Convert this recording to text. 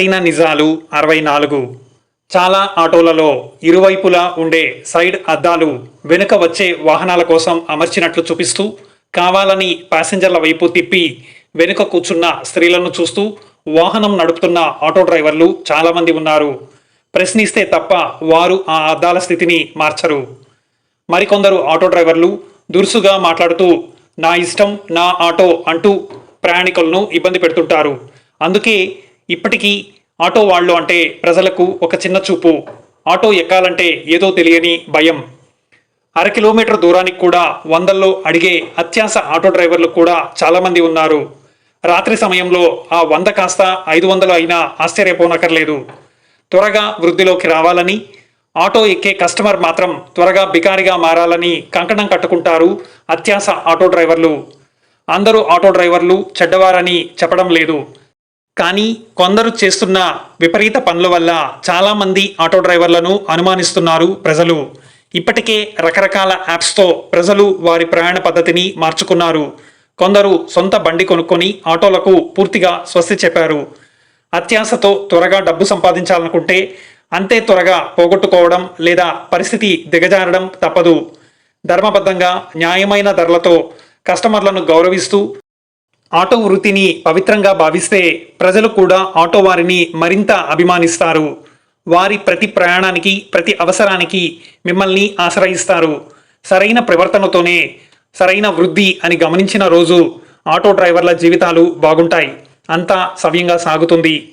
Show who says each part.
Speaker 1: కఠిన నిజాలు అరవై నాలుగు. చాలా ఆటోలలో ఇరువైపులా ఉండే సైడ్ అద్దాలు వెనుక వచ్చే వాహనాల కోసం అమర్చినట్లు చూపిస్తూ కావాలని ప్యాసింజర్ల వైపు తిప్పి వెనుక కూర్చున్న స్త్రీలను చూస్తూ వాహనం నడుపుతున్న ఆటో డ్రైవర్లు చాలామంది ఉన్నారు. ప్రశ్నిస్తే తప్ప వారు ఆ అద్దాల స్థితిని మార్చరు. మరికొందరు ఆటో డ్రైవర్లు దురుసుగా మాట్లాడుతూ నా ఇష్టం నా ఆటో అంటూ ప్రయాణికులను ఇబ్బంది పెడుతుంటారు. అందుకే ఇప్పటికీ ఆటో వాళ్ళు అంటే ప్రజలకు ఒక చిన్న చూపు. ఆటో ఎక్కాలంటే ఏదో తెలియని భయం. అర కిలోమీటర్ దూరానికి కూడా వందల్లో అడిగే అత్యాస ఆటో డ్రైవర్లు కూడా చాలామంది ఉన్నారు. రాత్రి సమయంలో ఆ వంద కాస్త ఐదు వందలు అయినా ఆశ్చర్యపోనక్కర్లేదు. త్వరగా వృద్ధిలోకి రావాలని ఆటో ఎక్కే కస్టమర్ మాత్రం త్వరగా బికారిగా మారాలని కంకణం కట్టుకుంటారు అత్యాస ఆటో డ్రైవర్లు. అందరూ ఆటో డ్రైవర్లు చెడ్డవారని చెప్పడం లేదు. కానీ కొందరు చేస్తున్న విపరీత పనుల వల్ల చాలామంది ఆటో డ్రైవర్లను అనుమానిస్తున్నారు ప్రజలు. ఇప్పటికే రకరకాల యాప్స్తో ప్రజలు వారి ప్రయాణ పద్ధతిని మార్చుకున్నారు. కొందరు సొంత బండి కొనుక్కొని ఆటోలకు పూర్తిగా స్వస్తి చెప్పారు. అత్యాశతో త్వరగా డబ్బు సంపాదించాలనుకుంటే అంతే త్వరగా పోగొట్టుకోవడం లేదా పరిస్థితి దిగజారడం తప్పదు. ధర్మబద్ధంగా న్యాయమైన ధరలతో కస్టమర్లను గౌరవిస్తూ ఆటో వృత్తిని పవిత్రంగా భావిస్తే ప్రజలు కూడా ఆటో వారిని మరింత అభిమానిస్తారు. వారి ప్రతి ప్రయాణానికి ప్రతి అవసరానికి మిమ్మల్ని ఆశ్రయిస్తారు. సరైన ప్రవర్తనతోనే సరైన వృద్ధి అని గమనించిన రోజు ఆటో డ్రైవర్ల జీవితాలు బాగుంటాయి. అంతా సవ్యంగా సాగుతుంది.